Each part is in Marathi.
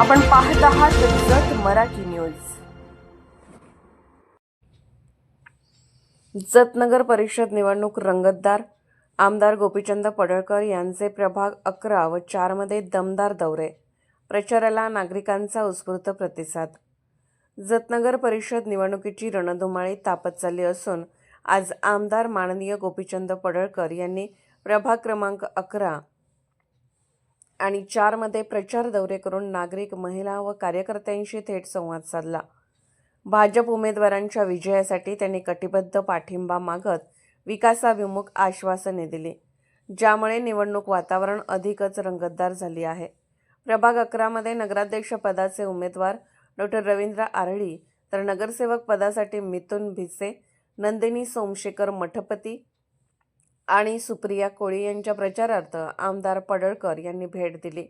आपण पाहत आहात जत मराठी न्यूज. जत नगर परिषद निवडणूक रंगतदार आमदार गोपीचंद पडळकर यांचे प्रभाग अकरा व चारमध्ये दमदार दौरे. प्रचाराला नागरिकांचा उत्स्फूर्त प्रतिसाद. जतनगर परिषद निवडणुकीची रणधुमाळी तापत चालली असून आज आमदार माननीय गोपीचंद पडळकर यांनी प्रभाग क्रमांक अकरा आणि चारमध्ये प्रचार दौरे करून नागरिक महिला व कार्यकर्त्यांशी थेट संवाद साधला. भाजप उमेदवारांच्या विजयासाठी त्यांनी कटिबद्ध पाठिंबा मागत विकासाभिमुख आश्वासने दिली ज्यामुळे निवडणूक वातावरण अधिकच रंगतदार झाली आहे. प्रभाग अकरामध्ये नगराध्यक्ष पदाचे उमेदवार डॉक्टर रवींद्र आरळी तर नगरसेवक पदासाठी मिथुन भिसे नंदिनी सोमशेखर मठपती आणि सुप्रिया कोळी यांच्या प्रचारार्थ आमदार पडळकर यांनी भेट दिली.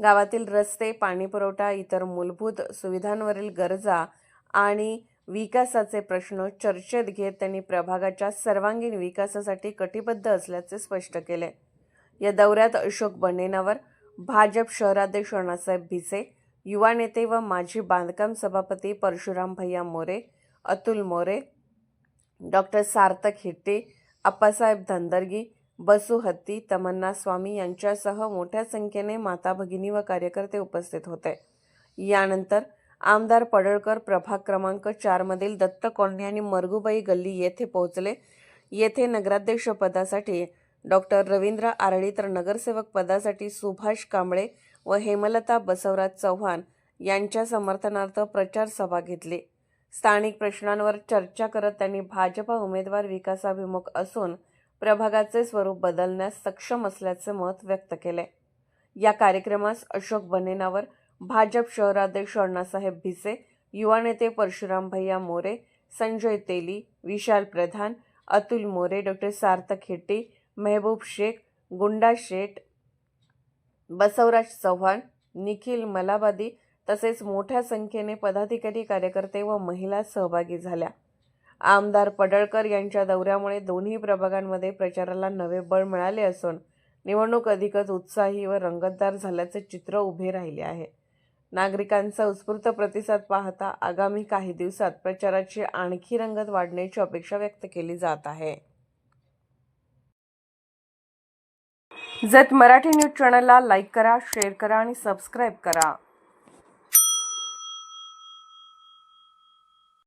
गावातील रस्ते पाणीपुरवठा इतर मूलभूत सुविधांवरील गरजा आणि विकासाचे प्रश्न चर्चेत घेत त्यांनी प्रभागाच्या सर्वांगीण विकासासाठी कटिबद्ध असल्याचे स्पष्ट केले. या दौऱ्यात अशोक बनेनावर भाजप शहराध्यक्ष अण्णासाहेब भिसे युवा नेते व माजी बांधकाम सभापती परशुराम भैया मोरे अतुल मोरे डॉक्टर सार्थक हिट्टे अप्पासाहेब धंदरगी बसू हत्ती तमन्ना स्वामी यांच्यासह मोठ्या संख्येने माता भगिनी व कार्यकर्ते उपस्थित होते. यानंतर आमदार पडळकर प्रभाग क्रमांक चारमधील दत्त कॉलनी आणि मरगुबाई गल्ली येथे पोहोचले. येथे नगराध्यक्ष पदासाठी डॉक्टर रवींद्र आरळी तर नगरसेवक पदासाठी सुभाष कांबळे व हेमलता बसवराज चव्हाण यांच्या समर्थनार्थ प्रचार सभा घेतली. स्थानिक प्रश्नांवर चर्चा करत त्यांनी भाजपा उमेदवार विकासाभिमुख असून प्रभागाचे स्वरूप बदलण्यास सक्षम असल्याचे मत व्यक्त केले. या कार्यक्रमास अशोक बनेनावर भाजप शहराध्यक्ष अण्णासाहेब भिसे युवा नेते परशुराम भैया मोरे संजय तेली विशाल प्रधान अतुल मोरे डॉक्टर सार्थक हेट्टी मेहबूब शेख गुंडा शेठ बसवराज चव्हाण निखिल मलाबादी तसेच मोठ्या संख्येने पदाधिकारी कार्यकर्ते व महिला सहभागी झाल्या. आमदार पडळकर यांच्या दौऱ्यामुळे दोन्ही प्रभागांमध्ये प्रचाराला नवे बळ मिळाले असून निवडणूक अधिकच उत्साही व रंगतदार झाल्याचे चित्र उभे राहिले आहे. नागरिकांचा उत्स्फूर्त प्रतिसाद पाहता आगामी काही दिवसात प्रचाराची आणखी रंगत वाढण्याची अपेक्षा व्यक्त केली जात आहे. जत मराठी न्यूज चॅनलला लाईक करा शेअर करा आणि सबस्क्राईब करा.